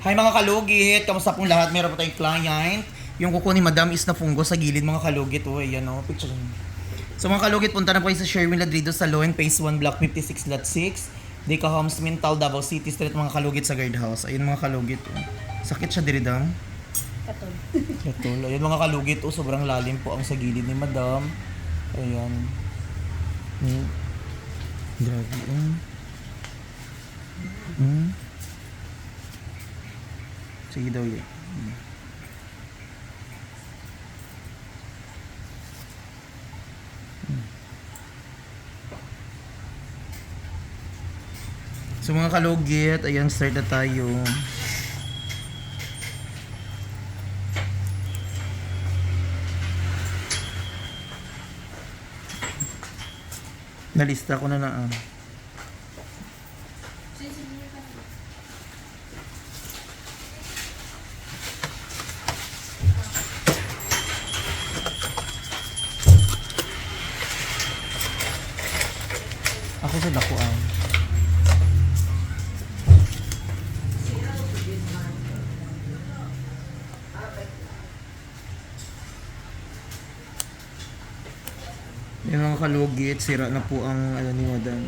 Hi mga kalugit, kamusta pong lahat? Meron po tayong client. Yung kuko ni Madam is na fungo sa gilid mga kalugit. Oh, ayan oh, picture niyo. So mga kalugit, punta na po kayo sa Sherwin Ladrido Salon, Phase 1, Block 56, Lot 6. Deca Homes, Mintal, Davao City Street, mga kalugit sa guardhouse. Ayun mga kalugit. Oh. Sakit siya diridam. Katol. Katol. Ayun mga kalugit, oh, sobrang lalim po ang sa gilid ni Madam. Ayan. Hmm. Grabe. Oh. Hmm. Sige daw yun. Hmm. So mga kalugit, ayan, start na tayo. Nalista ko na na. ah. Sa dakuan. Yung mga kalugit, sira na po ang ano ni Madam.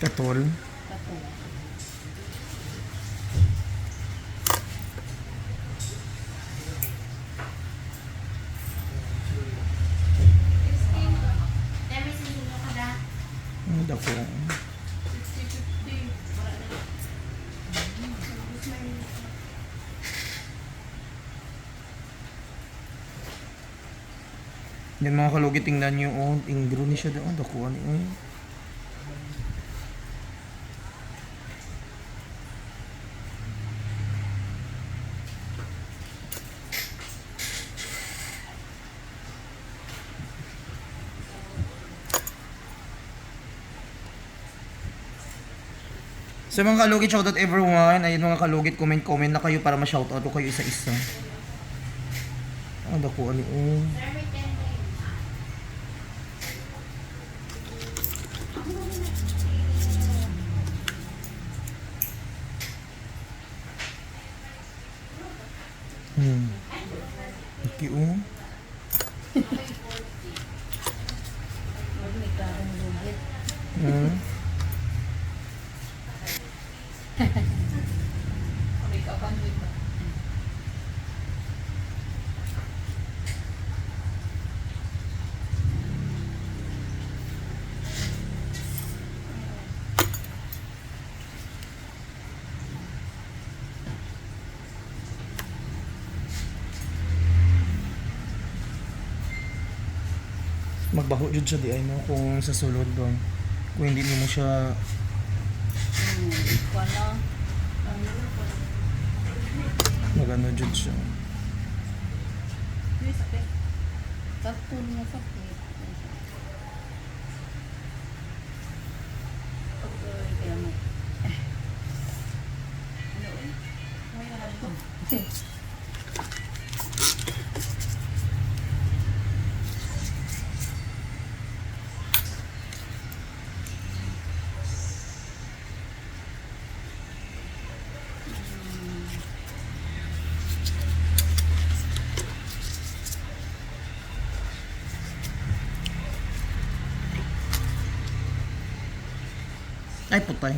Katol. Yan mga kalugit, tingnan nyo, oh, ingro ni siya doon, dakuan, oh. Sa mga kalugit, shoutout everyone. Ayun mga kalugit, comment-comment na kayo para ma-shoutout ko kayo isa-isa. Dako, ano, oh. Hmm. Okay, oh. 음. 끼우. Magbaho jud siya di mo kung sa sulod ba. Kung hindi mo siya magano jud siya. Katol na sakit. Ay putay.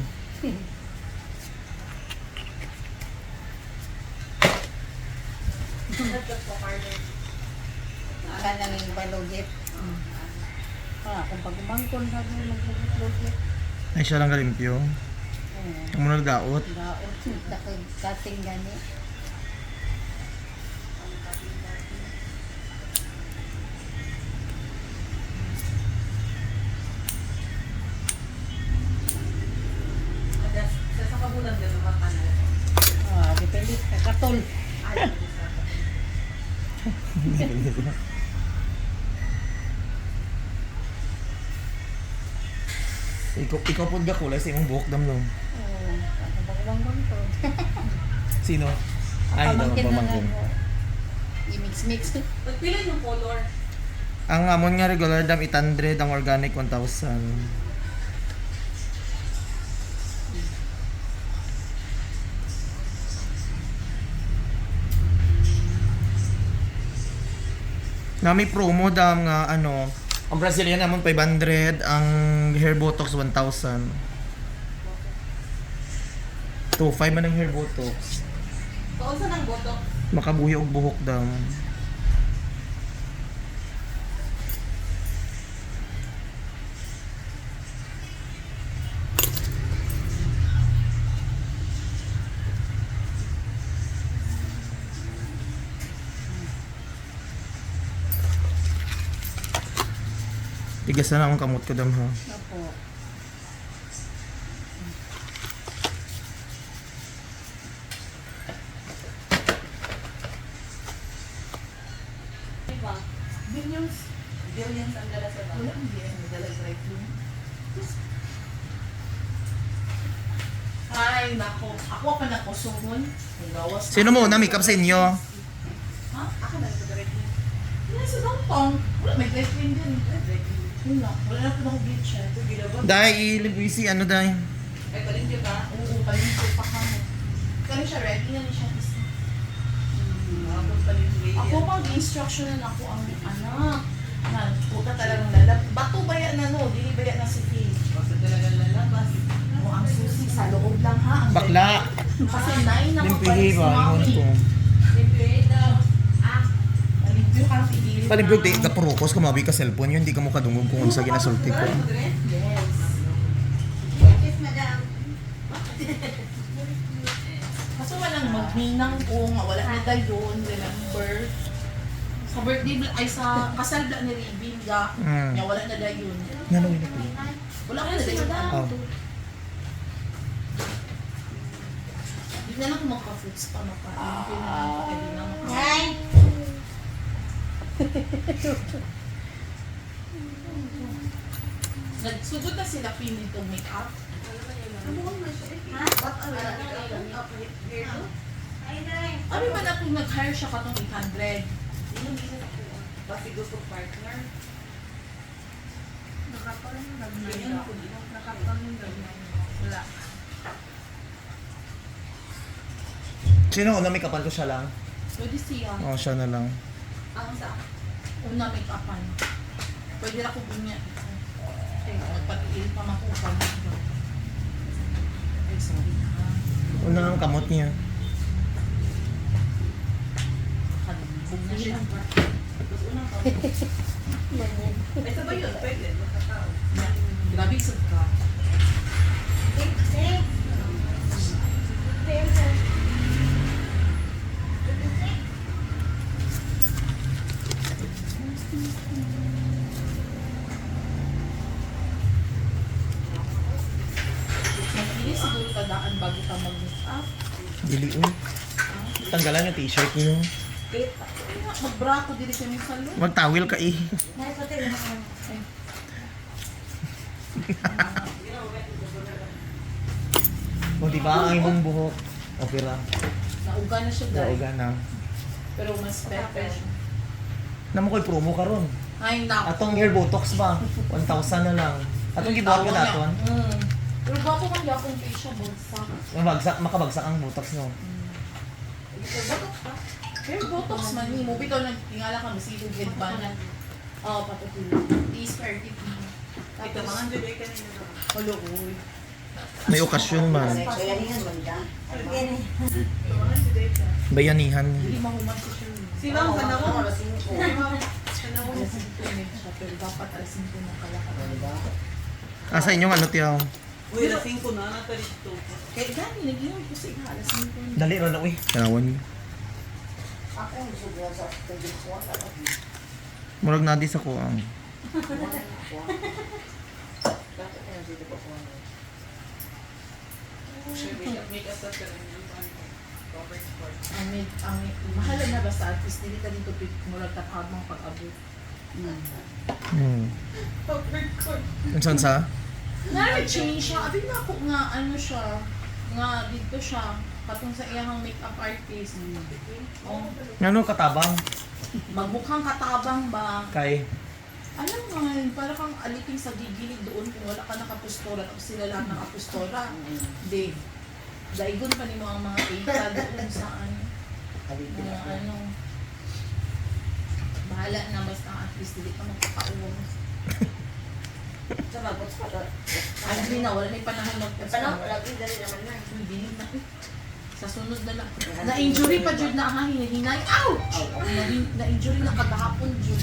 Ka nang yung balugit. Ah, kung pagumangkon sa mga maglugit-lugit. Ay siya lang galimpyo. Hmm. Ang muna. Daot. Dakod kating gani. Ikaw ikaw pud ga kulay sa imong buhok damno. Oh, ano ba bang bangkon? Sino? Ay, daw Pamangkin na pamangkin. I-mix-mix. Pagpila yung color. Ang amon nga regular dam 800, ang organic 1,000. Na may promo dam nga ano, ang Brazilian namon 500, ang hair botox 1,000. 2,500 man ang hair botox. Kaunsa ng boto? Makabuhi og buhok dam. Tigas na akong kamot ko dam ha. Opo. Diba? Billions. Billions ang dala sa bag. Wala ang billions ang dala sa right room. Ay, nako. Ako pa na kusungon. Ang gawas. Sino mo na makeup sa inyo? Ha? Ako na sa direct room. Yan sa downtown. Wala, may direct din. Direct lang. Wala na po na akong bleach eh. Ito. Dahil si ano dahil. Ay, palingkyo ka? Oo, palingkyo pa ka mo. Kani siya, ready na ni siya. Ako pag instruction na ako ang anak. Na, puta talagang lalab. Bato ba yan na no? Dili ba yan na si Faye? Basta talagang lalabas. O, ang susi sa loob lang ha. Ang Bakla. Kasi nine na Limpihi ba? Iwan ko. Limpihi daw. Ah. Limpyo ka Palibog di ka purukos ka mabi ka cellphone yun, hindi ka mo kadungog kung unsa ginasulti ko. Kaso walang magninang ko nga wala na dayon, remember? Sa birthday ay sa kasal ni Ribin ga, Mm. nga wala na dayon. Nanawin ako. Wala na dayon. Oh. Di na lang magka-fruits pa makain. Hindi na lang na Nay! Nagsugod na sila pin itong make-up. Ano ba na kung nag-hire siya katong 800? Kasi gusto partner. Ganyan ako din. Wala. Sino una make upan ko siya lang? Pwede siya. Oh, siya na lang. Ang sa una make-upan. Pwede na ko ganyan. Eh, magpatiin pa makupan. Ay, sorry. Una ang kamot niya. Ay, sabay yun. Pwede. Grabe sa ka. Makinis siguro tadaan bago ka mag-make-up. Dili uy. Tanggalan yung t-shirt niyo. Mag-bra ko dili kami sa loob. Magtawil ka eh. O di ba ang imong buhok? Okay ra. Nauga na siya guys. Dauga na. Pero mas pepper. Namo koy promo karon. Ay, nako. Atong hair botox ba? 1,000 na lang. Atong gibuhat ko naton. Mm. Pero bago kang yapon kayo siya, bonsak. Mabagsak, makabagsak ang botox no. Botox pa? Pero botox man ni mo. Bitaw nagtingala ka, masigod head ba na. Oo, patutulo. Is 30 p. Ito, mga hindi ka nila. Hello, uy. May okasyon man. Kaya man da. Yan eh. Bayanihan. Hindi mahuman si. Sino ang panahon? Alas 5. Panahon na 5 pero dapat alas 5 na kalakad. Asa inyong ano tiyaw? Uy, lasing ko na, nata dito. Kaya gani, nag-inom ko sa iha, alas 5 na. Dali ra na uy. Tanawan niyo. Ako ang subuhan sa. Murag na di sa kuang. Bakit kaya dito pa kuha? Make us up ka cover sport. Ang, med- ang mahal na basta at least dili ka dito murag tathabang pag-abot. Hmm. Covered court. Unsan sa? Na-change siya. Abi na ako nga ano siya. Nga dito siya. Katong sa iyang makeup artist. Oh, Ano katabang? magmukhang katabang ba? Kay Alam mo, para kang aliking sa gigilid doon kung wala ka nakapustora tapos sila lahat nakapustora. Hindi. Daigon pa ni mo ang mga ita doon saan. Mga ano. Bahala na basta at least hindi ka magpapauwang. Sa babot sa babot. Alam mo na, wala na yung panahon magpapauwang. Lagi dali naman na. Hindi na. Sa sunod na lang. Na-injury pa Jud na ang hinahinay. Ow! Na- Na-injury na kagahapon Jud.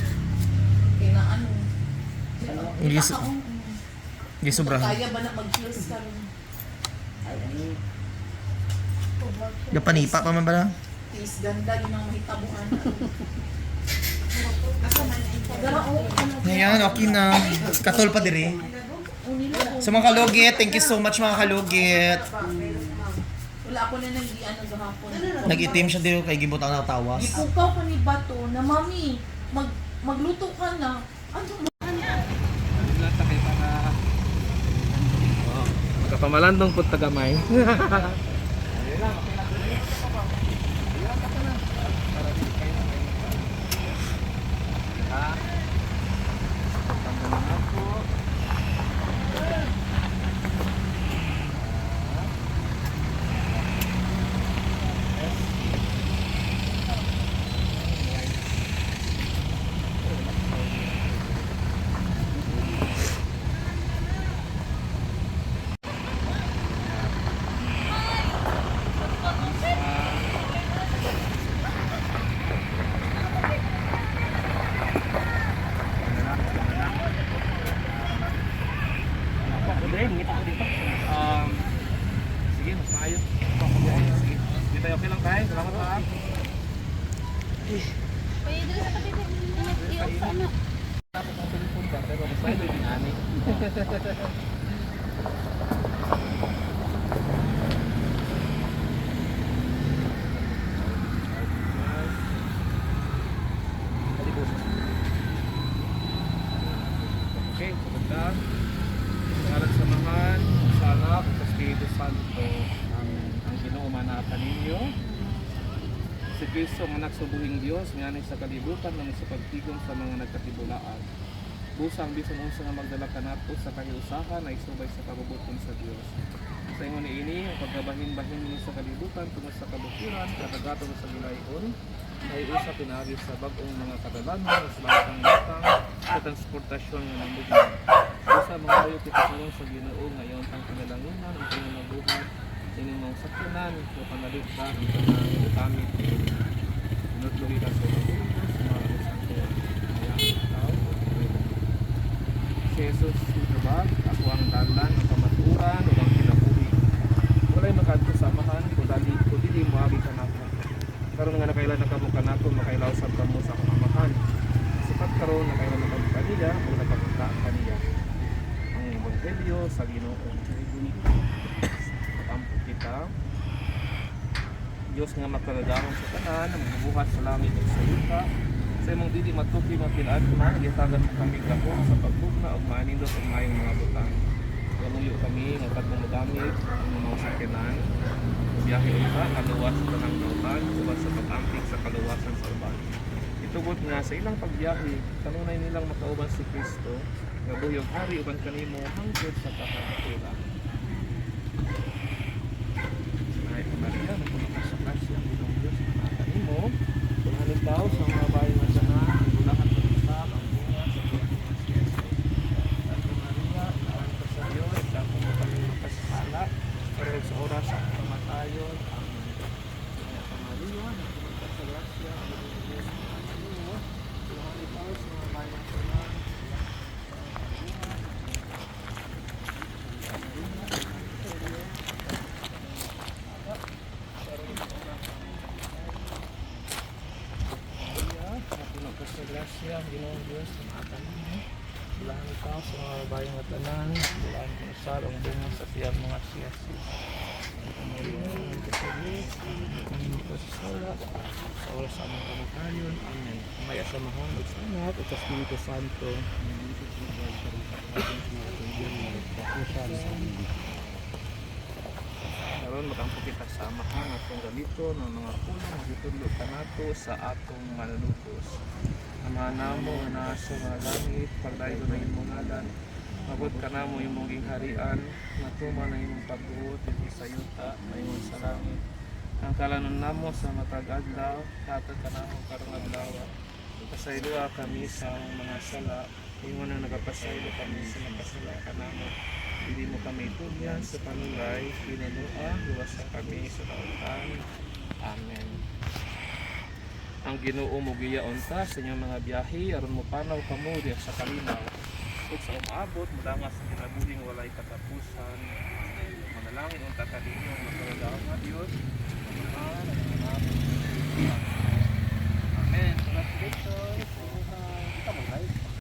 Kaya na ano. Hindi su- ka, oh. Di sobrahan. Kaya ba na mag-heels ka rin? Ay, ay. Gapanipa pa man ba na? Is ganda yun ang oh, ano. Ayan, okay na. Katol pa diri. Oh, oh. Sa mga kalugit, thank you so much mga kalugit. Wala ako na nag ano gahapon. Nag-itim siya dito kay Gibutang na tawas. Ipukaw pa ni Bato na mami, mag magluto ka na. Ano mo? Lahat sa kayo magkapamalandong po tagamay. Um, sige, mas maayos. Sige, sige tayo okay lang tayo. Salamat ha. Tapos ang telepon ka, pero mas maayos din ani. Okay, maganda. Ngalan sa Mahan, sa Anak, sa Santo. Amen. Ang Ginoo manata ninyo. Si Kristo ang anak sa buhing Diyos, ngayon sa kalibutan ng sa pagtigom sa mga nagkatibulaan. Busang bisan unsa nga magdala kanato sa kahiusahan na isubay sa kabubuton sa Dios. Sa ingon ni ini, ang pagkabahin-bahin mo sa kalibutan tungod sa kabukiran, kadagato sa gilayon, ay usa pinagi sa bagong mga kadalanan, sa lahat ng matang, sa transportasyon ng namugin. Usa mga kayo kitulong sa Ginoo ngayon ang kinalangunan, ang ining mga sakyanan, o panaligta, ang kanyang utamit. Nutluhi ka sa mga sa Jesus, ito ba? Ako ang dalan, ang kamaturan, o ang kinabuhi. Wala'y makadto sa amahan, kung dali, kung dili mo abi ka nako. Karon nga nakailan na kamo kanako, makailaw sa kamo sa akong amahan. Sapat karon nakailan na kamo kaniya, o. Ang Ebanghelyo sa Ginoo. Pampo kita. Diyos nga makaladahon sa tanan, magbubuhat sa langit at sa lupa. Sa imong dili matuki mga pinagma, gitagan mo kami kako sa pagbugna ug maanindot ang mayong mga butang. Kaluyo kami nga kadtong magamit ang mga sakyanan. Biyahe unta kaluwas sa tanang kautan, sa pag-amping sa kaluwasan sa uban. Tugod nga sa ilang pagyawi, kanunay nilang makauban si Kristo, nga buyog hari uban kanimo hangtod sa kakatula. Ay, Maria, nagpumakasakasya ang Diyos na nakaimo, 200,000 Ginoong Diyos, tumaatan mo. Bulahan ikaw sa mga bayang at tanan, bulahan ko sa ang bunga sa siyang mga siyasi. Santa Maria, ang ka sa Diyos, kami ko sa sala, sa oras sa aming kamatayon. Amen. May asamahan, at sa anak, at Espiritu Santo. Amen. aron makampo kita sa amahan atong gamito ng mga pulong magitudlo ka nato sa atong manunubos. Amahan namo nga nasa mga langit, pagdayo na imong ngalan. Mabot ka na mo imong gingharian, natuma na imong pagbuot ito sa yuta, mayon sa langit. Ang kalanon namo sa matag adlaw, hatag ka na mo karong adlaw. Pasayloa kami sa mga sala, imo na nagapasaylo kami sa nakasala ka namo. Hindi mo kami tulyan sa panulay, pinunua, luwasa kami sa kautan. Amen ang Ginoo mo giyaon ta sa inyong mga biyahe aron mo panaw kamo diha sa kalinaw ug sa umaabot mudangas sa kinabuhing walay katapusan manalangin unta kaninyo magpagadaang nga Dios Amen. Congratulations. Kita mo guys.